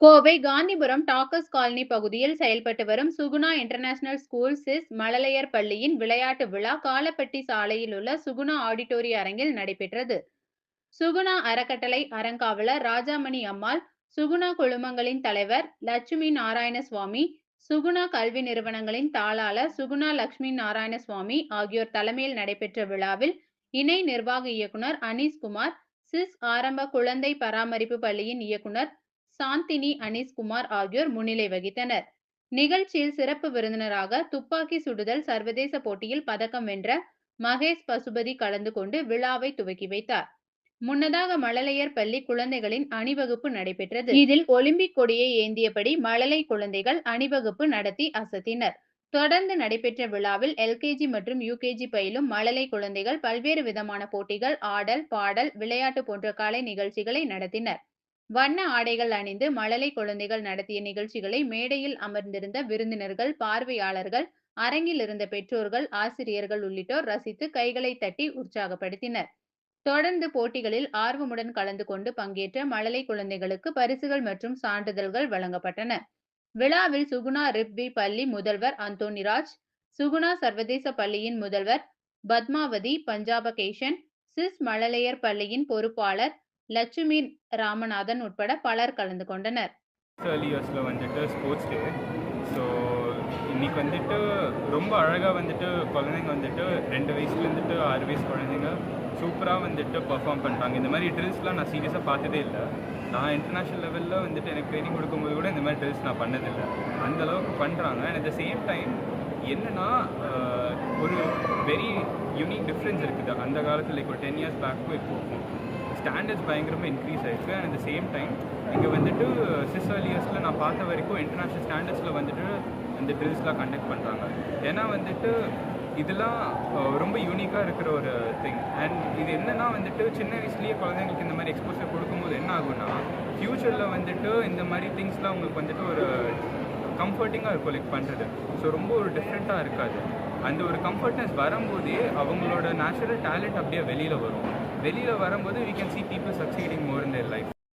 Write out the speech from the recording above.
Kovai Gandhipuram டாக்கஸ் colony பகுதியில் செயல்பட்டு வரும் சுகுணா இன்டர்நேஷனல் ஸ்கூல் சிஸ் மழலையர் பள்ளியின் விளையாட்டு விழா காலப்பட்டி சாலையில் உள்ள சுகுணா ஆடிட்டோரிய அரங்கில் நடைபெற்றது. சுகுணா அறக்கட்டளை அறங்காவலர் ராஜாமணி அம்மாள் சுகுணா குழுமங்களின் தலைவர் லட்சுமி நாராயணசுவாமி சுகுணா கல்வி நிறுவனங்களின் தாளாளர் சுகுணா லட்சுமி நாராயணசுவாமி ஆகியோர் தலைமையில் நடைபெற்ற விழாவில் இணை நிர்வாக இயக்குனர் அனீஸ்குமார் சிஸ் ஆரம்ப குழந்தை பராமரிப்பு பள்ளியின் இயக்குனர் சாந்தினி அனீஸ்குமார் ஆகியோர் முன்னிலை வகித்தனர். நிகழ்ச்சியில் சிறப்பு விருந்தினராக துப்பாக்கி சுடுதல் சர்வதேச போட்டியில் பதக்கம் வென்ற மகேஷ் பசுபதி கலந்து கொண்டு விழாவை துவக்கி வைத்தார். முன்னதாக மழலையர் பள்ளி குழந்தைகளின் அணிவகுப்பு நடைபெற்றது. இதில் ஒலிம்பிக் கொடியை ஏந்தியபடி மழலை குழந்தைகள் அணிவகுப்பு நடத்தி அசத்தினர். தொடர்ந்து நடைபெற்ற விழாவில் எல்கேஜி மற்றும் யூகேஜி பயிலும் மழலை குழந்தைகள் பல்வேறு விதமான போட்டிகள் ஆடல் பாடல் விளையாட்டு போன்ற கலை நிகழ்ச்சிகளை நடத்தினர். வண்ண ஆடைகள் அணிந்து மழலை குழந்தைகள் நடத்திய நிகழ்ச்சிகளை மேடையில் அமர்ந்திருந்த விருந்தினர்கள் பார்வையாளர்கள் அரங்கில் இருந்த பெற்றோர்கள் ஆசிரியர்கள் உள்ளிட்டோர் ரசித்து கைகளை தட்டி உற்சாகப்படுத்தினர். தொடர்ந்து போட்டிகளில் ஆர்வமுடன் கலந்து கொண்டு பங்கேற்ற மழலை குழந்தைகளுக்கு பரிசுகள் மற்றும் சான்றிதழ்கள் வழங்கப்பட்டன. விழாவில் சுகுணா ரிப்வி பள்ளி முதல்வர் அந்தோனிராஜ் சுகுணா சர்வதேச பள்ளியின் முதல்வர் பத்மாவதி பஞ்சாபகேஷன் சிஸ் மழலையர் பள்ளியின் பொறுப்பாளர் லட்சுமி ராமநாதன் உட்பட பலர் கலந்து கொண்டனர். ஏர்லி இயர்ஸில் வந்துட்டு ஸ்போர்ட்ஸ் டே ஸோ இன்னைக்கு வந்துட்டு ரொம்ப அழகாக வந்துட்டு குழந்தைங்க வந்துட்டு ரெண்டு வயசுலேருந்துட்டு ஆறு வயசு குழந்தைங்க சூப்பராக வந்துட்டு பர்ஃபார்ம் பண்ணுறாங்க இந்த மாதிரி ட்ரில்ஸ்லாம் நான் சீரியஸாக பார்த்ததே இல்லை. நான் இன்டர்நேஷ்னல் லெவலில் வந்துட்டு எனக்கு ட்ரைனிங் கொடுக்கும்போது கூட இந்த மாதிரி ட்ரில்ஸ் நான் பண்ணதில்லை. அந்த அளவுக்கு பண்ணுறாங்க and at the same time என்னென்னா ஒரு வெரி யூனிக் டிஃப்ரென்ஸ் இருக்குது. அந்த காலத்தில் இப்போ ஒரு டென் இயர்ஸ் பேக்கும் இப்போ ஸ்டாண்டர்ட்ஸ் பயங்கரமாக இன்க்ரீஸ் ஆகிருக்கு அண்ட் அட் சேம் டைம் இங்கே வந்துட்டு சிஸ் இயர்ஸில் நான் பார்த்த வரைக்கும் இன்டர்நேஷ்னல் ஸ்டாண்டர்ட்ஸில் வந்துட்டு இந்த ட்ரில்ஸ்லாம் கண்டக்ட் பண்ணுறாங்க ஏன்னா வந்துட்டு இதெல்லாம் ரொம்ப யூனிக்காக இருக்கிற ஒரு திங் அண்ட் இது என்னன்னா வந்துட்டு சின்ன வயசுலேயே குழந்தைங்களுக்கு இந்த மாதிரி எக்ஸ்போசர் கொடுக்கும்போது என்ன ஆகும்னா ஃப்யூச்சரில் வந்துட்டு இந்த மாதிரி திங்ஸ்லாம் உங்களுக்கு வந்துட்டு ஒரு கம்ஃபர்டிங்காக இருக்கும் லைக் பண்ணுறது ஸோ ரொம்ப ஒரு டிஃப்ரெண்ட்டாக இருக்காது. அந்த ஒரு கம்ஃபர்ட்னஸ் வரும்போதே அவங்களோட நேச்சுரல் டேலண்ட் அப்படியே வெளியில் வரும். வெளியில் வரும்போது we can see people succeeding more in their life